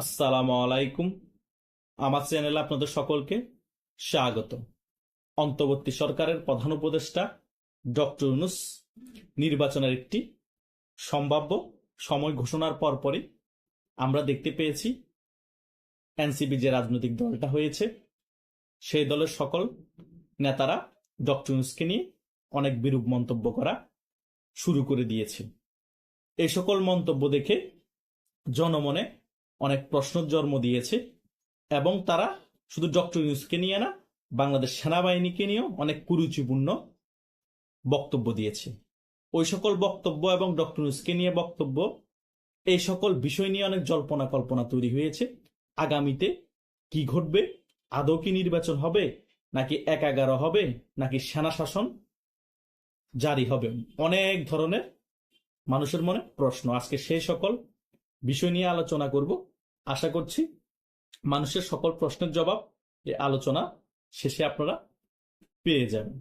আসসালামু আলাইকুম। আমার চ্যানেলে আপনাদের সকলকে স্বাগত অন্তর্বর্তী সরকারের প্রধান উপদেষ্টা ডক্টর ইউনুস নির্বাচনের একটি সম্ভাব্য সময় ঘোষণার পরপরই আমরা দেখতে পেয়েছি, এনসিপি যে রাজনৈতিক দলটা হয়েছে, সেই দলের সকল নেতারা ডক্টর ইউনুসকে নিয়ে অনেক বিরূপ মন্তব্য করা শুরু করে দিয়েছে। এই সকল মন্তব্য দেখে জনমনে অনেক প্রশ্ন জন্ম দিয়েছে এবং তারা শুধু ডক্টর ইউনুসকে নিয়ে না, বাংলাদেশ সেনাবাহিনীকে নিয়েও অনেক কুরুচিপূর্ণ বক্তব্য দিয়েছে। ওই সকল বক্তব্য এবং ডক্টর ইউনুসকে নিয়ে বক্তব্য, এই সকল বিষয় নিয়ে অনেক জল্পনা কল্পনা তৈরি হয়েছে। আগামীতে কি ঘটবে? আদৌ কি নির্বাচন হবে? নাকি এক এগারো হবে? নাকি সেনা শাসন জারি হবে? অনেক ধরনের মানুষের মনে প্রশ্ন। আজকে সেই সকল বিষয় নিয়ে আলোচনা করব। আশা করছি মানুষের সকল প্রশ্নের জবাব এই আলোচনা শেষে আপনারা পেয়ে যাবেন।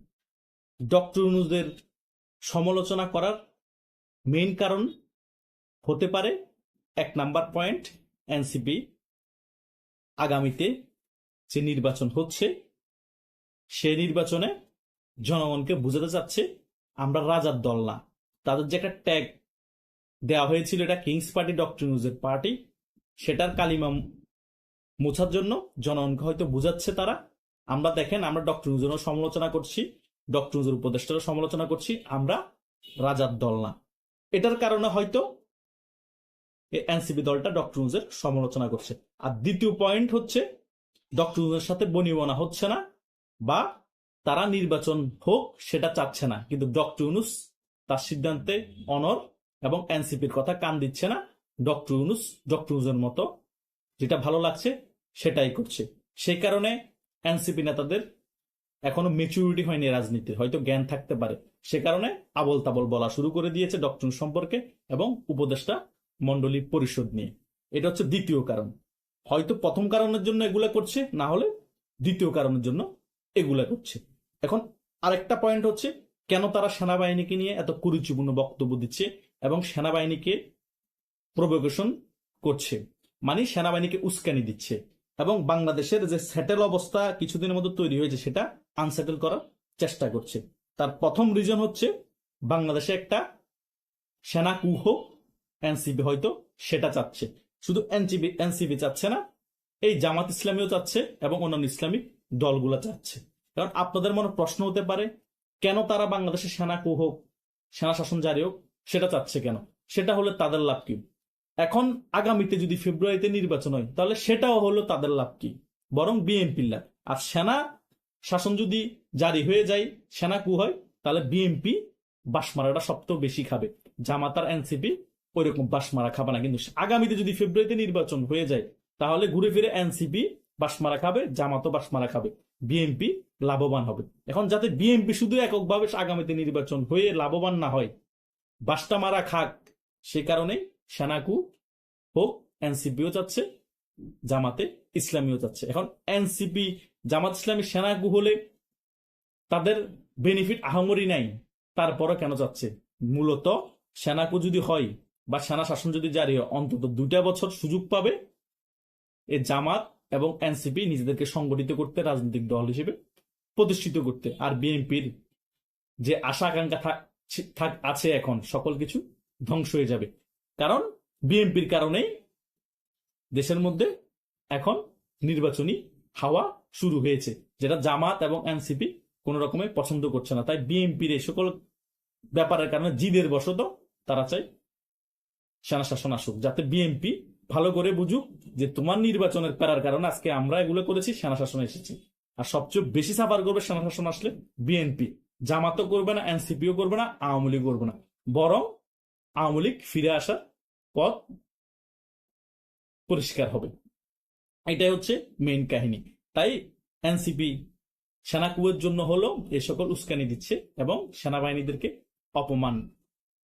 ডক্টর ইউনুসদের সমালোচনা করার মেইন কারণ হতে পারে এক নাম্বার পয়েন্ট, এনসিপি আগামীতে যে নির্বাচন হচ্ছে, সে নির্বাচনে জনগণকে বুঝাতে চাচ্ছে আমরা রাজার দল না। তাদের যে একটা ট্যাগ দেওয়া হয়েছিল এটা কিংস পার্টি ডক্টর নিউজের পার্টি সেটার কালিমা মোছার জন্য জনগণকে হয়তো বুঝাচ্ছে তারা। আমরা দেখেন, আমরা ডক্টর নিউজেরও সমালোচনা করছি, ডক্টর নিউজের উপদেষ্টারও সমালোচনা করছি, আমরা রাজার দল না। এটার কারণে হয়তো এনসিপি দলটা ডক্টর নিউজের সমালোচনা করছে। আর দ্বিতীয় পয়েন্ট হচ্ছে, ডক্টর নিউজের সাথে বনিবনা হচ্ছে না, বা তারা নির্বাচন হোক সেটা চাচ্ছে না, কিন্তু ডক্টর ইউনুস তার সিদ্ধান্তে অনর এবং এনসিপির কথা কান দিচ্ছে না। ডক্টর ইউনুস, ডক্টর ইউনুসের মতো যেটা ভালো লাগছে সেটাই করছে। সেই কারণে এনসিপি নেতাদের এখনও মেচুরিটি হয়নি রাজনীতির, হয়তো জ্ঞান থাকতে পারে। সে কারণে আবল তাবল বলা শুরু করে দিয়েছে ডক্টর সম্পর্কে এবং উপদেষ্টা মন্ডলী পরিষদ নিয়ে। এটা হচ্ছে দ্বিতীয় কারণ। হয়তো প্রথম কারণের জন্য এগুলা করছে, না হলে দ্বিতীয় কারণের জন্য এগুলা করছে। এখন আরেকটা পয়েন্ট হচ্ছে, কেন তারা সেনাবাহিনীকে নিয়ে এত কুরুচিপূর্ণ বক্তব্য দিচ্ছে এবং সেনাবাহিনীকে প্রভোকেশন করছে মানে সেনাবাহিনীকে উস্কানি দিচ্ছে এবং বাংলাদেশের যে সেটেল অবস্থা কিছুদিনের মধ্যে তৈরি হয়েছে সেটা আনসেটেল করার চেষ্টা করছে। তার প্রথম রিজন হচ্ছে বাংলাদেশে একটা সেনা কুহ এনসিবি হয়তো সেটা চাচ্ছে। শুধু এনসিবি এনসিবি চাচ্ছে না, এই জামাত ইসলামীও চাচ্ছে এবং অন্যান্য ইসলামিক দলগুলো চাচ্ছে। কারণ আপনাদের মনে প্রশ্ন হতে পারে, কেন তারা বাংলাদেশে সেনা কু হোক সেনা শাসন জারি হোক, সেটা চাচ্ছে কেন? সেটা হলে তাদের লাভ কি? এখন আগামীতে যদি ফেব্রুয়ারিতে নির্বাচন হয়, তাহলে সেটাও হলো তাদের লাভ কি? বরং বিএনপির লাভ। আর সেনা শাসন যদি জারি হয়ে যায়, সেনা কু হয়, তাহলে বিএনপি বাসমারাটা সবচেয়ে বেশি খাবে। জামাতার এনসিপি ওই রকম বাসমারা খাবে না। কিন্তু আগামীতে যদি ফেব্রুয়ারিতে নির্বাচন হয়ে যায়, তাহলে ঘুরে ফিরে এনসিপি বাসমারা খাবে, জামাতও বাসমারা খাবে। বিএনপি লাভবান হবে। এখন যাতে বিএনপি শুধু এককভাবে আগামীতে নির্বাচন হয়ে লাভবান না হয় বাসটা মারা খাক, সে কারণে সেনাকু হোক, এনসিপিও চাচ্ছে জামাতে ইসলামীও চাচ্ছে এখন এনসিপি, জামাত ইসলামী সেনাকু হলে তাদের বেনিফিট আহামরি নাই, তারপরও কেন যাচ্ছে? মূলত সেনাকু যদি হয় বা সেনা শাসন যদি জারি হয়, অন্তত দুটা বছর সুযোগ পাবে এ জামাত এবং এনসিপি নিজেদেরকে সংগঠিত করতে, রাজনৈতিক দল হিসেবে প্রতিষ্ঠিত করতে। আর বিএনপির যে আশা আকাঙ্ক্ষা থাক, আছে এখন, সকল কিছু ধ্বংস হয়ে যাবে। কারণ বিএনপির কারণেই দেশের মধ্যে এখন নির্বাচনী হাওয়া শুরু হয়েছে, যেটা জামাত এবং এনসিপি কোন রকমে পছন্দ করছে না। তাই বিএনপির এই সকল ব্যাপারের কারণে জিদের বশত তারা চাই সেনা শাসন আসুক, যাতে বিএনপি ভালো করে বুঝুক যে তোমার নির্বাচনের প্যারার কারণে আজকে আমরা এগুলো করেছি, সেনা শাসনে এসেছি। আর সবচেয়ে বেশি সাফার করবে সেনা শাসন আসলে বিএনপি। জামাতও করবে না, এনসিপিও করবে না, আওয়ামী লীগ করবে না। বরং আওয়ামী লীগ ফিরে আসার পথ পরিষ্কার হবে। এটাই হচ্ছে মেইন কাহিনী। তাই এনসিপি সেনাকুয়ের জন্য হলো এ সকল উস্কানি দিচ্ছে এবং সেনাবাহিনীদেরকে অপমান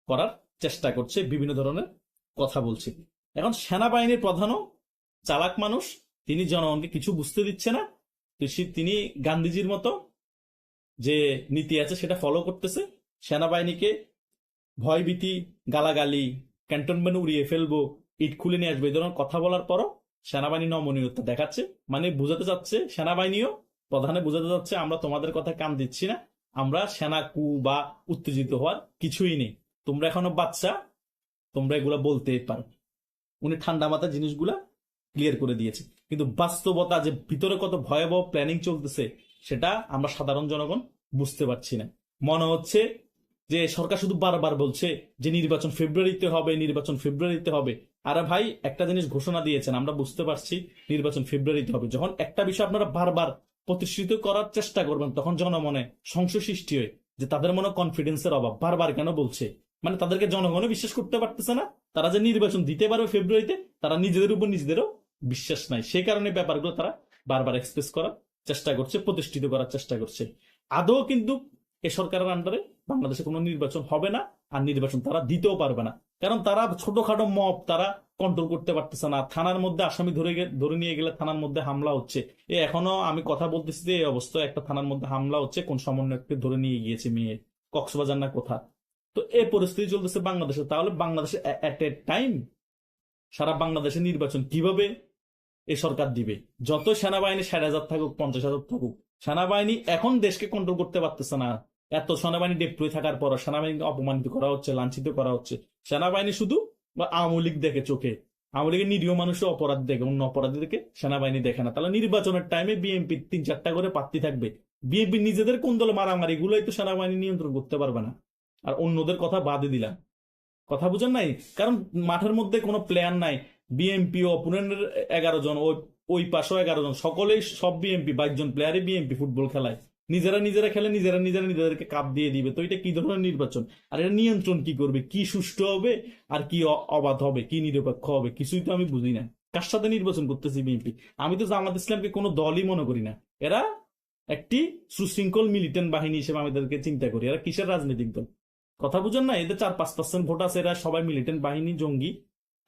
করার চেষ্টা করছে, বিভিন্ন ধরনের কথা বলছে। এখন সেনাবাহিনীর প্রধানও চালাক মানুষ, তিনি জনগণকে কিছু বুঝতে দিচ্ছে না। তিনি গান্ধীজির মতো যে নীতি আছে সেটা ফলো করতেছে। সেনাবাহিনীকে ভয়ভীতি, গালাগালি ক্যান্টনমেন্ট উড়িয়ে ফেলব, ইট খুলে নিয়ে আসব। এই ধরনের কথা বলার পরও সেনাবাহিনী নমনীয়তা দেখাচ্ছে। মানে বুঝাতে চাচ্ছে, সেনাবাহিনীও প্রধানে বুঝাতে চাচ্ছে, আমরা তোমাদের কথা কান দিচ্ছি না। আমরা সেনা কু বা উত্তেজিত হওয়ার কিছুই নেই। তোমরা এখনও বাচ্চা তোমরা এগুলা বলতে পারো উনি ঠান্ডা মাথায় জিনিসগুলা ক্লিয়ার করে দিয়েছে। কিন্তু বাস্তবতা যে ভিতরে কত ভয়াবহ প্ল্যানিং চলতেছে, সেটা আমরা সাধারণ জনগণ বুঝতে পারছি না। মনে হচ্ছে যে সরকার শুধু বারবার বলছে যে নির্বাচন ফেব্রুয়ারিতে হবে, নির্বাচন ফেব্রুয়ারিতে হবে। আরে ভাই, একটা জিনিস ঘোষণা দিয়েছেন, আমরা বুঝতে পারছি নির্বাচন ফেব্রুয়ারিতে হবে। যখন একটা বিষয় আপনারা বারবার প্রতিষ্ঠিত করার চেষ্টা করবেন, তখন জনমনে সংশয় সৃষ্টি হয় যে তাদের মনে কনফিডেন্সের অভাব। বারবার কেন বলছে? মানে তাদেরকে জনগণও বিশ্বাস করতে পারতেছে না। তারা যে নির্বাচন দিতে পারবে ফেব্রুয়ারিতে, তারা নিজেদের উপর নিজেদেরও বিশ্বাস নাই। সেই কারণে ব্যাপারগুলো তারা বারবার এক্সপ্রেস করার চেষ্টা করছে, প্রতিষ্ঠিত করার চেষ্টা করছে। আদৌ কিন্তু এ সরকারের আন্ডারে বাংলাদেশে কোনো নির্বাচন হবে না, আর নির্বাচন তারা দিতেও পারবে না। কারণ তারা ছোটখাটো মব, তারা কন্ট্রোল করতে পারতেছে না। থানার মধ্যে আসামি ধরে ধরে নিয়ে গেলে থানার মধ্যে হামলা হচ্ছে। এ এখনও আমি কথা বলতেছি যে, এই অবস্থায় একটা থানার মধ্যে হামলা হচ্ছে, কোন সমন্বয়ককে ধরে নিয়ে গিয়েছে মেয়ে, কক্সবাজার না কোথা তো এই পরিস্থিতি চলতেছে বাংলাদেশে। তাহলে বাংলাদেশে এট এ টাইম সারা বাংলাদেশে নির্বাচন কীভাবে এ সরকার দিবে? যত সেনাবাহিনী ষাট হাজার থাকুক, পঞ্চাশ হাজার থাকুক, সেনাবাহিনী এখন দেশকে কন্ট্রোল করতে পারতেছে না। এত সেনাবাহিনী ডেপ্লয় থাকার পর সেনাবাহিনীকে অপমানিত করা হচ্ছে, লাঞ্ছিত করা হচ্ছে। সেনাবাহিনী শুধু আওয়ামী লীগ দেখে চোখে। আওয়ামী লীগের নিরীহ মানুষও অপরাধ দেখে, অন্য অপরাধীদেরকে সেনাবাহিনী দেখে না। তাহলে নির্বাচনের টাইমে বিএনপি তিন চারটা করে প্রার্থী থাকবে। বিএনপি নিজেদের কোন দলে মারামারি গুলোই তো সেনাবাহিনী নিয়ন্ত্রণ করতে পারবে না। আর অন্যদের কথা বাদে দিলাম। কথা বুঝেন নাই? কারণ মাঠের মধ্যে কোনো প্লেয়ার নাই। বিএমপি অপোনেন্টের এগারো জন, ওই পাশেও এগারো জন। সকলেই সব বিএমপি বাইশ জন প্লেয়ারই বিএমপি ফুটবল খেলায়। নিজেরা নিজেরা খেলে, নিজেরা নিজেরা নিজেদেরকে কাপ দিয়ে দিবে। তো এটা কি ধরনের নির্বাচন? আর এটা নিয়ন্ত্রণ কি করবে? কি সুষ্ঠু হবে আর কি অবাধ হবে? কি নিরপেক্ষ হবে? কিছুই তো আমি বুঝি না। কার সাথে নির্বাচন করতেছি বিএনপি আমি তো জামাত ইসলামকে কোনো দলই মনে করি না। এরা একটি সুশৃঙ্খল মিলিটেন্ট বাহিনী হিসেবে আমাদেরকে চিন্তা করি। এরা কিসের রাজনৈতিক দল? কথা বুঝেন না? এদের চার পাঁচ পার্সেন্ট ভোট আছে। এরা সবাই মিলিটেন্ট বাহিনী, জঙ্গি।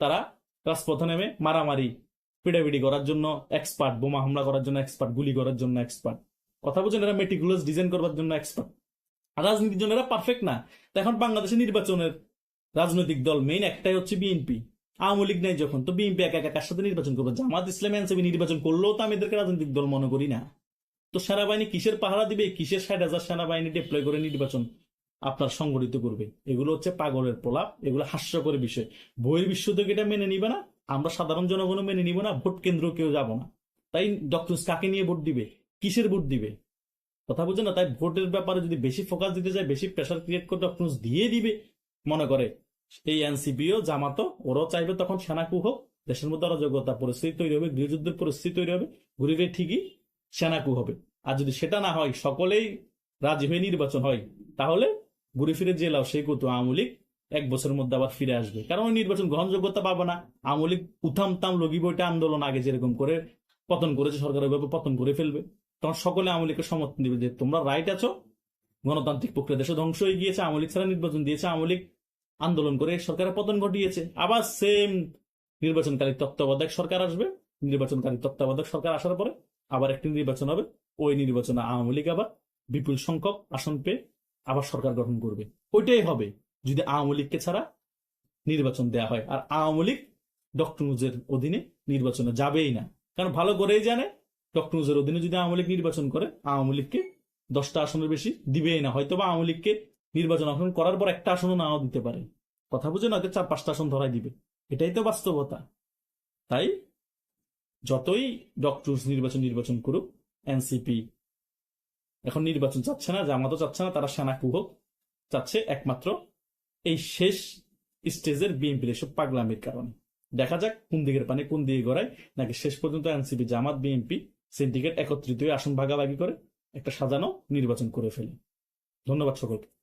তারা রাজপথে নেমে মারামারি পিটাপিটি করার জন্য এক্সপার্ট বোমা হামলা করার জন্য এক্সপার্ট গুলি করার জন্য এক্সপার্ট কথা বুঝেন এরা মেটিকুলাস ডিজাইন করবার জন্য এক্সপার্ট রাজনীতির জন্য এরা পারফেক্ট না। তো এখন বাংলাদেশে নির্বাচনের রাজনৈতিক দল মেইন একটাই হচ্ছে বিএনপি আওয়ামী লীগ নাই যখন, তো বিএনপি একা একা সাথে নির্বাচন করবে? জামাত ইসলামী এনসিপি নির্বাচন করলেও তো আমি এদেরকে রাজনৈতিক দল মনে করি না। তো সেনাবাহিনী কিসের পাহারা দিবে? কিসের ষাট হাজার সেনাবাহিনী ডিপ্লয় করে নির্বাচন আপনার সংগঠিত করবে? এগুলো হচ্ছে পাগলের প্রলাপ, এগুলো হাস্যকর বিষয়। বইয়ের বিশ্ব থেকে এটা মেনে নিবে না। আমরা সাধারণ জনগণও মেনে নিব না ভোট কেন্দ্র কেউ যাব না। তাই ডক্টর কাকে নিয়ে ভোট দিবে? কিসের ভোট দিবে? কথা বুঝে না, তাই ভোটের ব্যাপারে যদি বেশি ফোকাস দিতে যায় বেশি প্রেশার ক্রিয়েট করে ডক্টর দিয়ে দিবে, মনে করে। এই এনসিপিও জামাতো ওরাও চাইবে তখন সেনাকু হোক, দেশের মধ্যে অরাজকতা পরিস্থিতি তৈরি হবে, গৃহযুদ্ধের পরিস্থিতি তৈরি হবে ঘুরে ফিরে ঠিকই সেনাকু হবে। আর যদি সেটা না হয়, সকলেই রাজি হয়ে নির্বাচন হয়, তাহলে ঘুরে ফিরে জেলাও সেই কত আওয়ামী এক বছরের মধ্যে আবার ফিরে আসবে। কারণ ওই নির্বাচন গ্রহণযোগ্যতা পাবে না। আওয়ামী লীগ উথাম তাম লগি বইটা আন্দোলন আগে যেরকম করে পতন করেছে, সরকার ওইভাবে পতন করে ফেলবে। তখন সকলে আওয়ামী লীগকে সমর্থন দিবে যে, তোমরা রাইট আছো, গণতান্ত্রিক প্রক্রিয়া দেশে ধ্বংস হয়ে গিয়েছে, আওয়ামী লীগ ছাড়া নির্বাচন দিয়েছে, আওয়ামী লীগ আন্দোলন করে সরকারের পতন ঘটিয়েছে। আবার সেম নির্বাচনকারী তত্ত্বাবধায়ক সরকার আসবে, নির্বাচনকারী তত্ত্বাবধায়ক সরকার আসার পরে আবার একটি নির্বাচন হবে, ওই নির্বাচনে আওয়ামী লীগ আবার বিপুল সংখ্যক আসন পেয়ে আবার সরকার গঠন করবে। ওইটাই হবে যদি আওয়ামী লীগকে ছাড়া নির্বাচন দেয়া হয়। আর আওয়ামী লীগ ডক্টর নুজের অধীনে নির্বাচনে যাবেই না। কারণ ভালো করেই জানে ডক্টর অধীনে যদি আওয়ামী লীগ নির্বাচন করে, আওয়ামী লীগকে দশটা আসনের বেশি দিবেই না। হয়তো বা আওয়ামী লীগকে নির্বাচন আসন করার পর একটা আসনও নাও দিতে পারে। কথা বুঝে না চার, পাঁচটা আসন ধরাই দিবে। এটাই তো বাস্তবতা। তাই যতই ডক্টর নির্বাচন নির্বাচন করুক, এনসিপি এখন নির্বাচন চাচ্ছে না, জামাতও চাচ্ছে না, তারা সেনা কুহক চাচ্ছে একমাত্র এই শেষ স্টেজের বিএনপির এসব পাগলামির কারণে। দেখা যাক কোন দিকের পানি কোন দিকে গড়ায়, নাকি শেষ পর্যন্ত এনসিপি, জামাত, বিএনপি সিন্ডিকেট একত্রিত আসন ভাগাভাগি করে একটা সাজানো নির্বাচন করে ফেলে। ধন্যবাদ সকলকে।